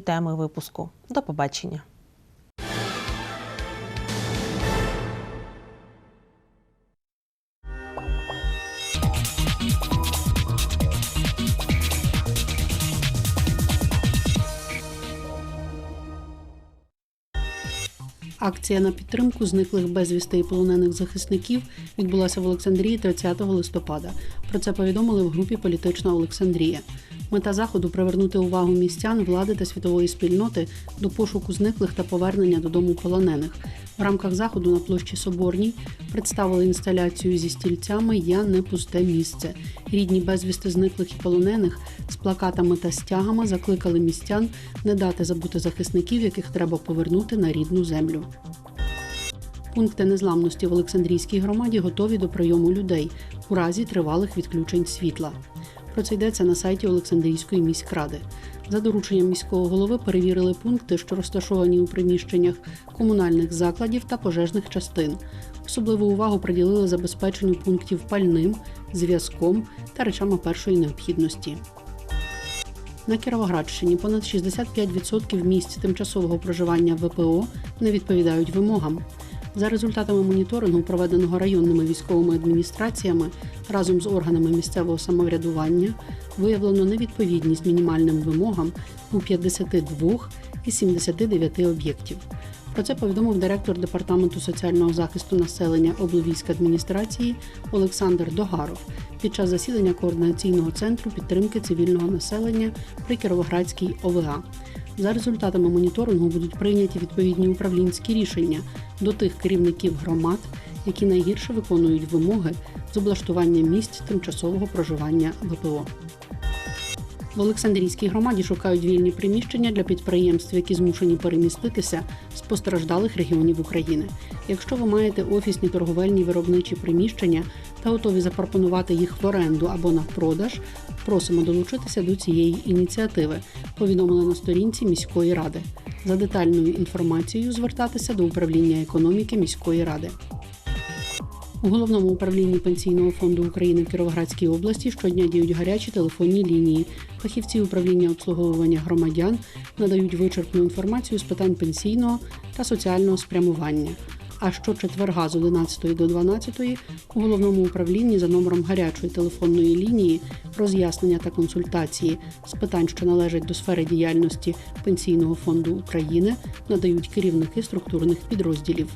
теми випуску. До побачення. Акція на підтримку зниклих безвісти і полонених захисників відбулася в Олександрії 30 листопада. Про це повідомили в групі Політична Олександрія. Мета заходу привернути увагу містян, влади та світової спільноти до пошуку зниклих та повернення додому полонених. В рамках заходу на площі Соборній представили інсталяцію зі стільцями Я не пусте місце. Рідні безвісти зниклих і полонених з плакатами та стягами закликали містян не дати забути захисників, яких треба повернути на рідну землю. Пункти незламності в Олександрійській громаді готові до прийому людей у разі тривалих відключень світла. Про це йдеться на сайті Олександрійської міськради. За дорученням міського голови перевірили пункти, що розташовані у приміщеннях комунальних закладів та пожежних частин. Особливу увагу приділили забезпеченню пунктів пальним, зв'язком та речами першої необхідності. На Кіровоградщині понад 65% місць тимчасового проживання ВПО не відповідають вимогам. За результатами моніторингу, проведеного районними військовими адміністраціями разом з органами місцевого самоврядування, виявлено невідповідність мінімальним вимогам у 52 із 79 об'єктів. Про це повідомив директор департаменту соціального захисту населення обловійської адміністрації Олександр Догаров під час засідання координаційного центру підтримки цивільного населення при Кіровоградській ОВА. За результатами моніторингу будуть прийняті відповідні управлінські рішення до тих керівників громад, які найгірше виконують вимоги з облаштування місць тимчасового проживання ВПО. В Олександрійській громаді шукають вільні приміщення для підприємств, які змушені переміститися з постраждалих регіонів України. Якщо ви маєте офісні торговельні виробничі приміщення та готові запропонувати їх в оренду або на продаж, просимо долучитися до цієї ініціативи. Повідомили на сторінці міської ради. За детальною інформацією звертатися до управління економіки міської ради. У головному управлінні пенсійного фонду України в Кіровоградській області щодня діють гарячі телефонні лінії. Фахівці управління обслуговування громадян надають вичерпну інформацію з питань пенсійного та соціального спрямування. А щочетверга з 11 до 12 у головному управлінні за номером гарячої телефонної лінії роз'яснення та консультації з питань, що належать до сфери діяльності Пенсійного фонду України, надають керівники структурних підрозділів.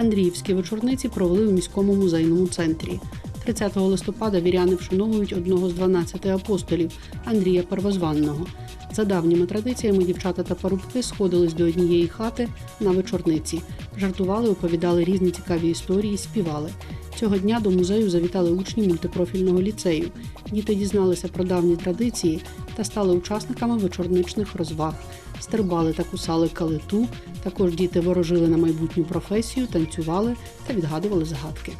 Андріївські вечорниці провели у міському музейному центрі. 30 листопада віряни вшановують одного з 12 апостолів Андрія Первозванного. За давніми традиціями дівчата та парубки сходились до однієї хати на вечорниці, жартували, оповідали різні цікаві історії, співали. Цього дня до музею завітали учні мультипрофільного ліцею. Діти дізналися про давні традиції та стали учасниками вечорничних розваг. Стрибали та кусали калиту. Також діти ворожили на майбутню професію, танцювали та відгадували загадки.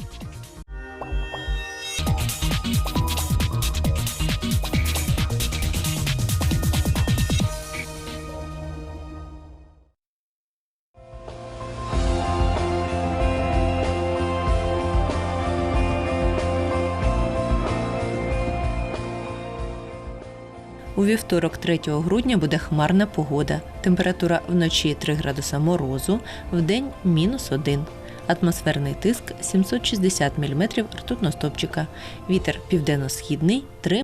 У вівторок, 3 грудня, буде хмарна погода. Температура вночі 3 градуса морозу, вдень мінус 1. Атмосферний тиск 760 мм ртутного стопчика. Вітер південно-східний 3